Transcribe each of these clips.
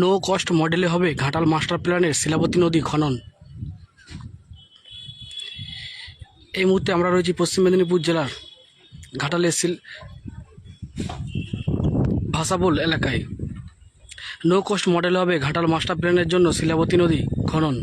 No cost মডেলে হবে Ghatal master প্ল্যানের শিলাবতী নদী খনন। এই মুহূর্তে আমরা রয়েছি পশ্চিম মেদিনীপুর জেলার ঘাটালের শিল ভাষাবুল এলাকায়। নো কস্ট মডেল হবে ঘাটাল মাস্টার প্ল্যানের জন্য শিলাবতী নদী খনন।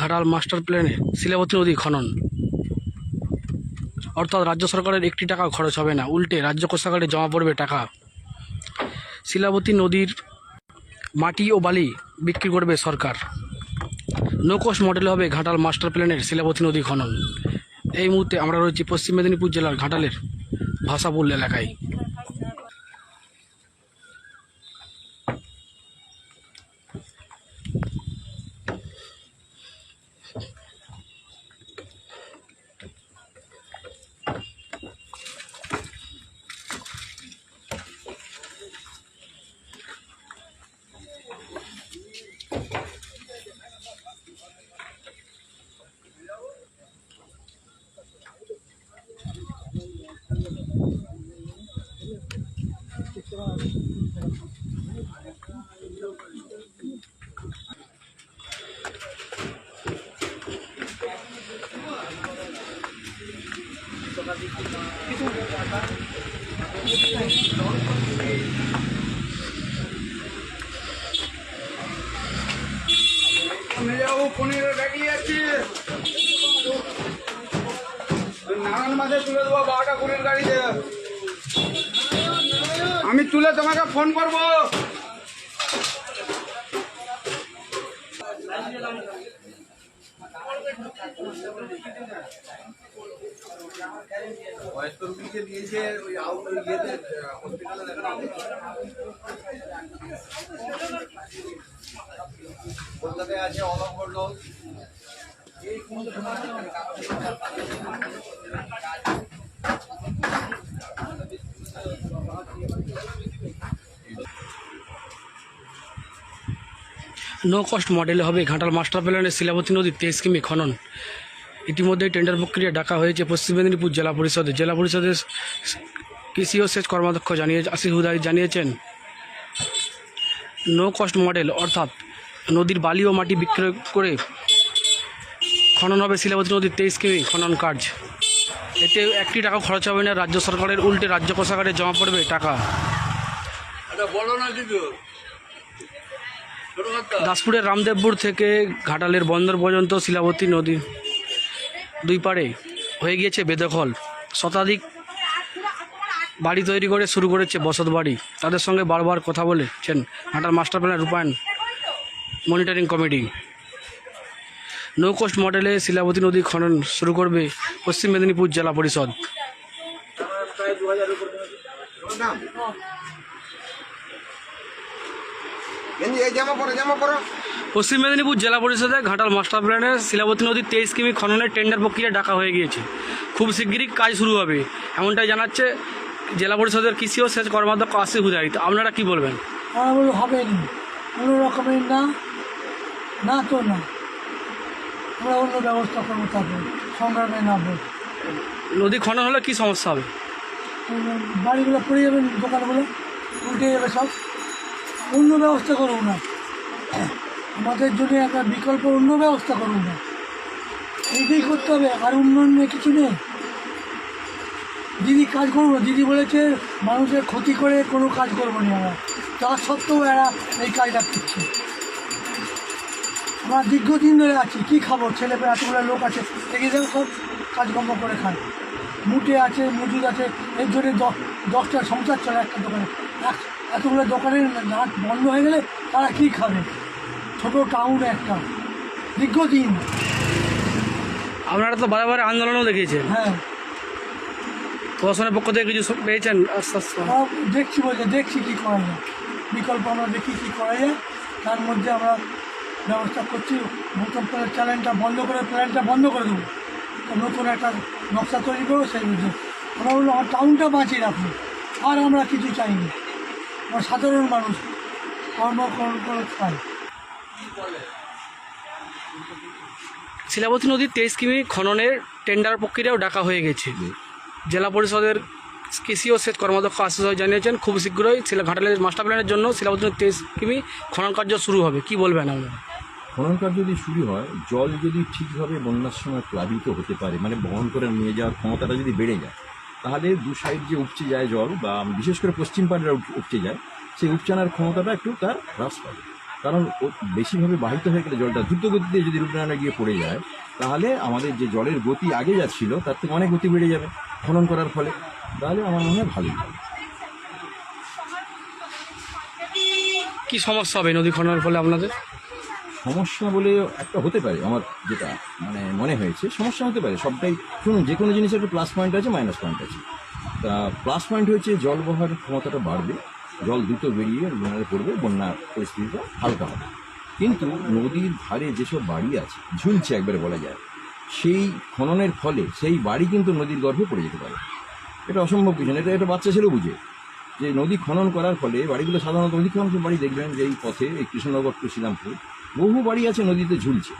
ঘাটাল মাস্টার প্ল্যানে শিলাবতী নদী খনন। অর্থাৎ রাজ্য সরকারের একটি টাকা খরচ হবে না, উল্টে রাজ্য কোষাগারে জমা পড়বে টাকা। শিলাবতী নদীর মাটি ও বালি বিক্রি করবে সরকার। নৌকোষ মডেল হবে ঘাটাল মাস্টার প্ল্যানের শিলাবতী নদী খনন। এই মুহূর্তে আমরা রয়েছি পশ্চিম মেদিনীপুর জেলার ঘাটালের ভাষাবুল এলাকায়। আমি যাবো পনেরো গাড়ি আছে নানান মাসে তুলে দেবো বারোটা কুড়ির গাড়িতে আমি তুলে তোমাকে ফোন করবো বয়স্ক রুগীকে ওই আউট ইয়েতে হসপিটালে দেখানো কলকাতায় আছে নো কস্ট মডেলে হবে ঘাটাল মাস্টার প্ল্যানের শিলাবতী নদীর তেইশ কিমি খনন। ইতিমধ্যেই টেন্ডার প্রক্রিয়া ডাকা হয়েছে পশ্চিম মেদিনীপুর জেলা পরিষদে। জেলা পরিষদের কৃষি ও সেচ কর্মাধ্যক্ষ জানিয়ে আসিফ হুদাই জানিয়েছেন নো কস্ট মডেল অর্থাৎ নদীর বালি ও মাটি বিক্রয় করে খনন হবে শিলাবতী নদীর তেইশ কিমি খনন কাজ এতে একটি টাকা খরচ হবে না রাজ্য সরকারের উল্টে রাজ্য কোষাগারে জমা পড়বে টাকা। দাসপুরের রামদেবপুর থেকে ঘাটালের বন্দর পর্যন্ত শিলাবতী নদী দুই পাড়ে হয়ে গিয়েছে বেদখল। শতাধিক বাড়ি তৈরি করে শুরু করেছে বসত বাড়ি। তাদের সঙ্গে বারবার কথা বলেছেন ঘাটাল মাস্টার প্ল্যান রূপায়ণ মনিটরিং কমিটি। নো কোস্ট মডেলে শিলাবতী নদী খনন শুরু করবে পশ্চিম মেদিনীপুর জেলা পরিষদ। জামা পরো জামা পরো। পশ্চিম মেদিনীপুর জেলা পরিষদে ঘাটাল মাস্টার প্ল্যানের শিলাবতী নদীর তেইশ কিমি খননের টেন্ডার প্রক্রিয়া ডাকা হয়ে গিয়েছে। খুব শিগগিরই কাজ শুরু হবে। এমনটাই জানাচ্ছে জেলা পরিষদের কৃষি ও সেচ কর্মাধ্যক্ষ আসিফ হুদারি। তো আপনারা কি বলবেন? হবে নি কোনো রকমের না না তো না। আমরা অন্য ব্যবস্থা করব তারপর সংগ্রামে নামবো। নদী খনন হলে কি সমস্যা হবে? বাড়িগুলো পড়ে যাবে দোকানগুলো উল্টে যাবে সব। অন্য ব্যবস্থা করব না। আমাদের জন্য একটা বিকল্প অন্য ব্যবস্থা করুন না। এইটাই করতে হবে, আর উন্নয়ন নিয়ে কিছু নেই। দিদি কাজ করব দিদি বলেছে মানুষের ক্ষতি করে কোনো কাজ করব না আমরা। তা সত্ত্বেও এরা এই কাজটা করছে। আমরা দীর্ঘদিন ধরে আছি, কী খাব? ছেলে পেয়ে এতগুলো লোক আছে এগিয়ে সব কাজকর্ম করে খায়। মুটে আছে, মজুদ আছে, এর জন্য দশটা সংসার চলে একটা দোকানে। এতগুলো দোকানের নাট বন্ধ হয়ে গেলে তারা কী খাবে? ছোটো টাউন একটা। দীর্ঘদিন। আপনারা তো বারে আন্দোলনও দেখিয়েছেন। হ্যাঁ। প্রশাসনের পক্ষ থেকে কিছু পেয়েছেন? আস্তে আস্তে। দেখছি বলছে দেখছি কী করা যায়। বিকল্প আমরা দেখি কী করা যায়। তার মধ্যে আমরা ব্যবস্থা করছি নতুন করে চ্যানেলটা বন্ধ করে প্ল্যানটা বন্ধ করে দেবো। নতুন একটা নকশা তৈরি করব সেই বুঝে আমরা বলল আমার টাউনটা বাঁচিয়ে রাখব আর আমরা কিছু চাইনি। আমরা সাধারণ মানুষ কর্ম করে খাই শিলাবতী নদীর তেইশ কিমি খননের টেন্ডার প্রক্রিয়াও ডাকা হয়ে গেছে। জেলা পরিষদের কৃষি ও সেচ কর্মাধ্যক্ষ রায় জানিয়েছেন খুব শীঘ্রই ঘাটালের মাস্টার প্ল্যানের জন্য শিলাবতী নদীর তেইশ কিমি খনন কার্য শুরু হবে। কি বলবেন আপনারা? খনন কাজ যদি শুরু হয় জল যদি ঠিকভাবে বন্যার সময় প্লাবিত হতে পারে মানে বহন করে নিয়ে যাওয়ার ক্ষমতাটা যদি বেড়ে যায় তাহলে দু সাইড যে উপচে যায় জল বা বিশেষ করে পশ্চিম পাড়েরা উপচে যায় সেই উপচানার ক্ষমতাটা একটু তার হ্রাস পাবে। কারণ বেশিভাবে বাহিত হয়ে গেলে জলটা দ্রুত গতিতে যদি রূপনারায়ণে গিয়ে পড়ে যায় তাহলে আমাদের যে জলের গতি আগে যা ছিল তার থেকে অনেক গতি বেড়ে যাবে খনন করার ফলে। তাহলে আমার মনে হয় ভালোই হবে। কি সমস্যা হবে নদী খননের ফলে আপনাদের? সমস্যা বলে একটা হতে পারে আমার যেটা মানে মনে হয়েছে। সমস্যা হতে পারে সবটাই শুনুন যে কোনো জিনিসের একটা প্লাস পয়েন্ট আছে মাইনাস পয়েন্ট আছে। তা প্লাস পয়েন্ট হয়েছে জল বহার ক্ষমতাটা বাড়বে। জল দ্রুত বেরিয়ে বন্যায় পড়বে বন্যার পরিস্থিতিটা হালকা হবে। কিন্তু নদীর ধারে যেসব বাড়ি আছে, ঝুলছে একবারে বলা যায়, সেই খননের ফলে সেই বাড়ি কিন্তু নদীর গর্ভে পড়ে যেতে পারে। এটা অসম্ভব কিছু না, এটা একটা বাচ্চা ছেলেও বুঝে। যে নদী খনন করার ফলে বাড়িগুলো সাধারণত অধিকাংশ বাড়ি দেখবেন যে এই পথে, এই কৃষ্ণনগর টু শ্রীরামপুর, বহু বাড়ি আছে নদীতে ঝুলছে।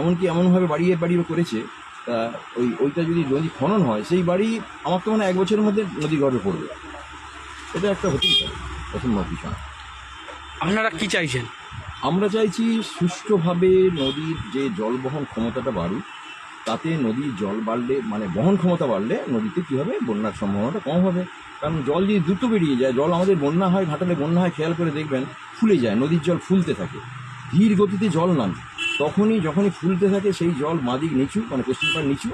এমনকি এমনভাবে বাড়িয়ে বাড়িয়ে করেছে, তা ওই, ওইটা যদি নদী খনন হয়, সেই বাড়ি আমার তো মানে এক বছরের মধ্যে নদী গর্ভে পড়বে। এটা একটা হতেই পারে। অসম্ভব কিছু না আপনারা কি চাইছেন? আমরা চাইছি সুষ্ঠুভাবে নদীর যে জল বহন ক্ষমতাটা বাড়ুক তাতে নদীর জল বাড়লে মানে বহন ক্ষমতা বাড়লে নদীতে কী হবে? বন্যার সম্ভাবনাটা কম হবে। কারণ জল যদি দ্রুত বেরিয়ে যায় জল আমাদের বন্যা হয় ঘাটালে বন্যা হয় খেয়াল করে দেখবেন ফুলে যায় নদীর জল ফুলতে থাকে। ধীর গতিতে জল নামে। তখনই যখনই ফুলতে থাকে সেই জল মাদিক নিচু মানে পশ্চিম পাড় নিচু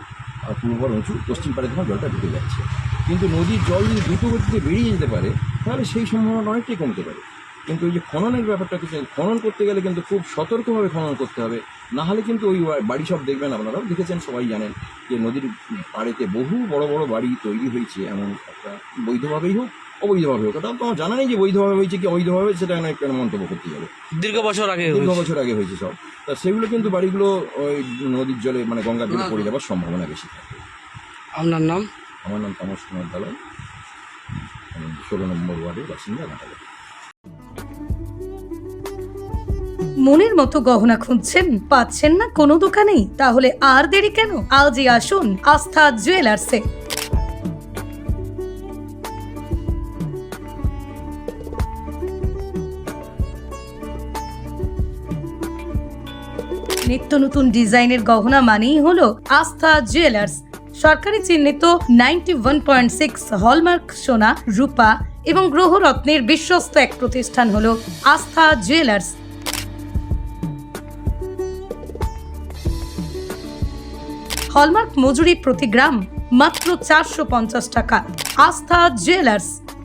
আর পূর্ব পাড় উঁচু পশ্চিম পাড়ে তখন জলটা ঢুকে যাচ্ছে। কিন্তু নদীর জল যদি দ্রুত গতিতে বেরিয়ে যেতে পারে তাহলে সেই সম্ভাবনা অনেকটাই কমতে পারে। কিন্তু ওই যে খননের ব্যাপারটা কিছু খনন করতে গেলে কিন্তু খুব সতর্কভাবে খনন করতে হবে। না হলে কিন্তু ওই বাড়ি সব দেখবেন আপনারাও দেখেছেন সবাই জানেন যে নদীর পাড়েতে বহু বড় বড় বাড়ি তৈরি হয়েছে এমন একটা বৈধভাবেই হোক অবৈধভাবে হোক। ওটা তো আমার জানা নেই যে বৈধভাবে হয়েছে কি অবৈধভাবে সেটা একটা মন্তব্য করতে যাবে দীর্ঘ বছর আগে দীর্ঘ বছর আগে হয়েছে সব। তা সেগুলো কিন্তু বাড়িগুলো ওই নদীর জলে মানে গঙ্গার জলে পড়ে যাওয়ার সম্ভাবনা বেশি থাকে। আপনার নাম? আমার নাম তামস কুমার দালাল। ষোলো নম্বর ওয়ার্ডের বাসিন্দা ঘাটালে মনের মতো গহনা খুঁজছেন? পাচ্ছেন না? কোনো দোকানেই? তাহলে আর দেরি কেন? আজই আসুন আস্থা জুয়েলার্সে। নিত্য নতুন ডিজাইনের গহনা মানেই হলো আস্থা জুয়েলার্স। সরকারি চিহ্নিত ninety one point six hallmark সোনা, রূপা এবং গ্রহরত্নের বিশ্বস্ত এক প্রতিষ্ঠান হল আস্থা জুয়েলার্স হলমার্ক মজুরি প্রতি গ্রাম মাত্র চারশো পঞ্চাশ টাকা। আস্থা জুয়েলার্স